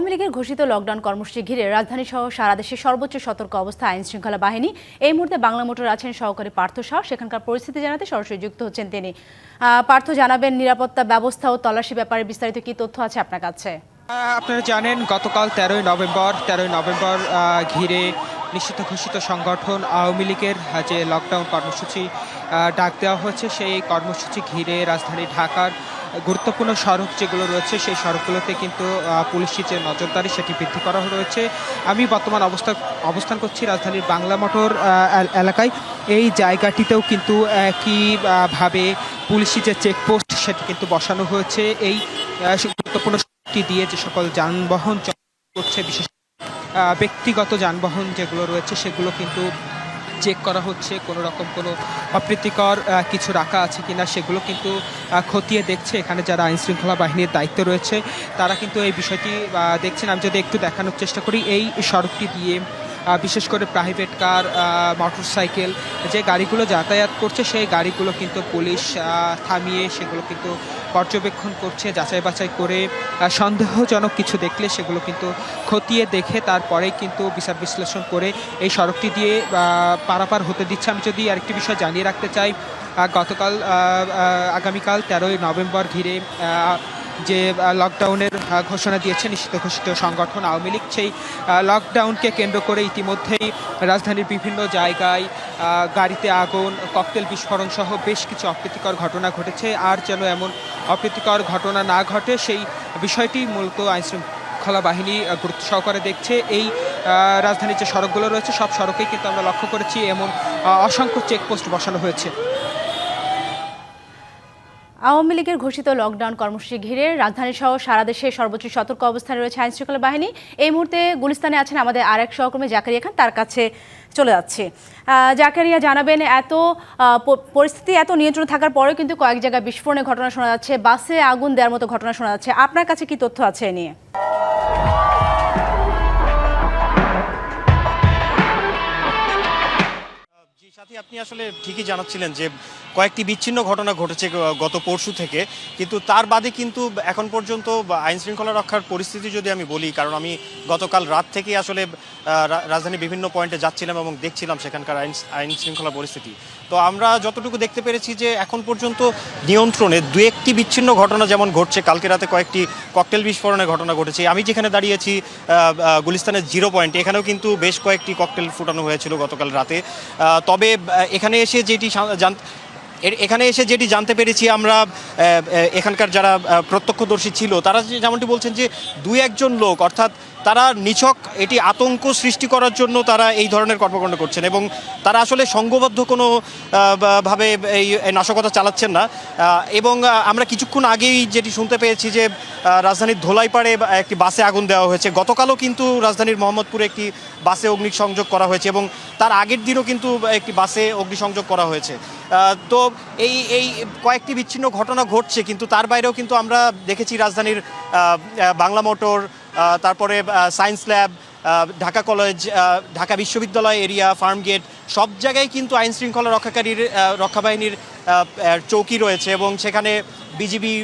আওয়ামী লীগের ঘোষিত লকডাউন কর্মসূচি ঘিরে রাজধানী সহ সারা দেশে সর্বোচ্চ সতর্ক অবস্থা আইন শৃঙ্খলা বাহিনী। এই মুহূর্তে বাংলা মোটর আছেন সহকারী পার্থ শাহ। সেখানকার পরিস্থিতি জানাতে সরাসরি যুক্ত হচ্ছেন তিনি। পার্থ, জানাবেন নিরাপত্তা ব্যবস্থা ও তল্লাশি ব্যাপারে বিস্তারিত কি তথ্য আছে আপনার কাছে? আপনারা জানেন, গতকাল তেরোই নভেম্বর তেরোই নভেম্বর ঘিরে নিশ্চিত ঘোষিত সংগঠন আওয়ামী লীগের যে লকডাউন কর্মসূচি ডাক দেওয়া হয়েছে, সেই কর্মসূচি ঘিরে রাজধানী ঢাকার গুরুত্বপূর্ণ সড়ক যেগুলো রয়েছে, সেই সড়কগুলোতে কিন্তু পুলিশি যে নজরদারি সেটি বৃদ্ধি করা রয়েছে। আমি বর্তমান অবস্থা, অবস্থান করছি রাজধানীর বাংলা মোটর এলাকায়। এই জায়গাটিতেও কিন্তু একইভাবে পুলিশি যে চেকপোস্ট সেটি কিন্তু বসানো হয়েছে। এই গুরুত্বপূর্ণ সড়কটি দিয়ে যে সকল যানবাহন করছে, বিশেষ ব্যক্তিগত যানবাহন যেগুলো রয়েছে, সেগুলো কিন্তু চেক করা হচ্ছে, কোনো রকম কোনো অপ্রীতিকর কিছু রাখা আছে কিনা সেগুলো কিন্তু খতিয়ে দেখছে এখানে যারা আইন শৃঙ্খলা বাহিনীর দায়িত্ব রয়েছে, তারা কিন্তু এই বিষয়টি দেখছেন। আমি যদি একটু দেখানোর চেষ্টা করি, এই সড়কটি দিয়ে বিশেষ করে প্রাইভেট কার মোটর সাইকেল যে গাড়িগুলো যাতায়াত করছে, সেই গাড়িগুলো কিন্তু পুলিশ থামিয়ে সেগুলো কিন্তু পর্যবেক্ষণ করছে, যাচাই বাছাই করে সন্দেহজনক কিছু দেখলে সেগুলো কিন্তু খতিয়ে দেখে তারপরেই কিন্তু বিচার বিশ্লেষণ করে এই সড়কটি দিয়ে পারাপার হতে দিচ্ছে। আমি যদি আরেকটি বিষয় জানিয়ে রাখতে চাই গতকাল আগামীকাল তেরোই নভেম্বর ঘিরে যে লকডাউনের ঘোষণা দিয়েছে নিশ্চিত ঘোষিত সংগঠন আওয়ামী লীগ, সেই লকডাউনকে কেন্দ্র করে ইতিমধ্যেই রাজধানীর বিভিন্ন জায়গায় গাড়িতে আগুন ককটেল বিস্ফোরণ সহ বেশ কিছু অপ্রীতিকর ঘটনা ঘটেছে। আর যেন এমন অপ্রীতিকর ঘটনা না ঘটে, সেই বিষয়টি মূলত আইন শৃঙ্খলা বাহিনী গুরুত্ব সহকারে দেখছে। এই রাজধানীর যে সড়কগুলো রয়েছে, সব সড়কেই কিন্তু আমরা লক্ষ্য করেছি এমন অসংখ্য চেকপোস্ট বসানো হয়েছে। আওয়ামী লীগের ঘোষিত লকডাউন কর্মসূচি ঘিরে রাজধানী সহ সারা দেশে সর্বোচ্চ সতর্ক অবস্থানে রয়েছে আইন শৃঙ্খলা বাহিনী। এই মুহূর্তে গুলিস্তানে আছেন আমাদের আর এক সহকর্মী জাকারিয়া খান, তার কাছে চলে যাচ্ছে। জাকারিয়া জানাবেন, এত পরিস্থিতি এত নিয়ন্ত্রণ থাকার পরেও কিন্তু কয়েক জায়গায় বিস্ফোরণের ঘটনা শোনা যাচ্ছে, বাসে আগুন দেওয়ার মতো ঘটনা শোনা যাচ্ছে। আপনার কাছে কি তথ্য আছে এ নিয়ে? সাথী আপনি আসলে ঠিকই জানাচ্ছিলেন যে কয়েকটি বিচ্ছিন্ন ঘটনা ঘটেছে গত পরশু থেকে। কিন্তু তার বাদে কিন্তু এখন পর্যন্ত আইন শৃঙ্খলা রক্ষার পরিস্থিতি যদি আমি বলি, কারণ আমি গতকাল রাত থেকে আসলে রাজধানীর বিভিন্ন পয়েন্টে যাচ্ছিলাম এবং দেখছিলাম সেখানকার আইন আইন শৃঙ্খলা পরিস্থিতি। তো আমরা যতটুকু দেখতে পেরেছি যে এখন পর্যন্ত নিয়ন্ত্রণে দু একটি বিচ্ছিন্ন ঘটনা যেমন ঘটছে, কালকে রাতে কয়েকটি ককটেল বিস্ফোরণের ঘটনা ঘটেছে। আমি যেখানে দাঁড়িয়েছি গুলিস্তানের জিরো পয়েন্ট, এখানেও কিন্তু বেশ কয়েকটি ককটেল ফুটানো হয়েছিল গতকাল রাতে। তবে এখানে এসে যেটি জান- এখানে এসে যেটি জানতে পেরেছি আমরা এখানকার যারা প্রত্যক্ষদর্শী ছিল, তারা যেমনটি বলছেন যে দুই একজন লোক, অর্থাৎ তারা নিছক, এটি আতঙ্ক সৃষ্টি করার জন্য তারা এই ধরনের কর্মকাণ্ড করছেন এবং তারা আসলে সংঘবদ্ধ কোনো ভাবে এই নাশকতা চালাচ্ছেন না। এবং আমরা কিছুক্ষণ আগেই যেটি শুনতে পেয়েছি যে রাজধানীর ধোলাইপাড়ে একটি বাসে আগুন দেওয়া হয়েছে। গতকালও কিন্তু রাজধানীর মোহাম্মদপুরে একটি বাসে অগ্নিসংযোগ করা হয়েছে এবং তার আগের দিনও কিন্তু একটি বাসে অগ্নিসংযোগ করা হয়েছে। তো এই এই কয়েকটি বিচ্ছিন্ন ঘটনা ঘটছে, কিন্তু তার বাইরেও কিন্তু আমরা দেখেছি রাজধানীর বাংলা মোটর তারপরে Science Lab Dhaka College Dhaka বিশ্ববিদ্যালয় এরিয়া ফার্মগেট সব জায়গায় কিন্তু আইন শৃঙ্খলা রক্ষাকারীর রক্ষা বাহিনীর চৌকি রয়েছে এবং সেখানে বিজিবি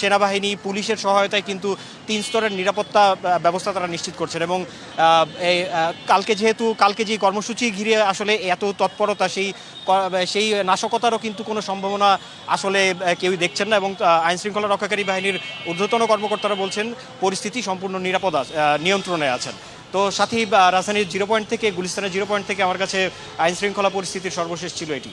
সেনাবাহিনী, পুলিশের সহায়তায় কিন্তু তিন স্তরের নিরাপত্তা ব্যবস্থা তারা নিশ্চিত করছেন এবং কালকে যেহেতু, কালকে যে কর্মসূচি ঘিরে আসলে এত তৎপরতা, সেই সেই নাশকতারও কিন্তু কোনো সম্ভাবনা আসলে কেউই দেখছেন না এবং আইন শৃঙ্খলা রক্ষাকারী বাহিনীর ঊর্ধ্বতন কর্মকর্তারা বলছেন পরিস্থিতি সম্পূর্ণ নিরাপদ নিয়ন্ত্রণে আছেন। তো সাথী রাজধানীর জিরো পয়েন্ট থেকে, গুলিস্তানের জিরো পয়েন্ট থেকে আমার কাছে আইন শৃঙ্খলা পরিস্থিতির সর্বশেষ ছিল এটি।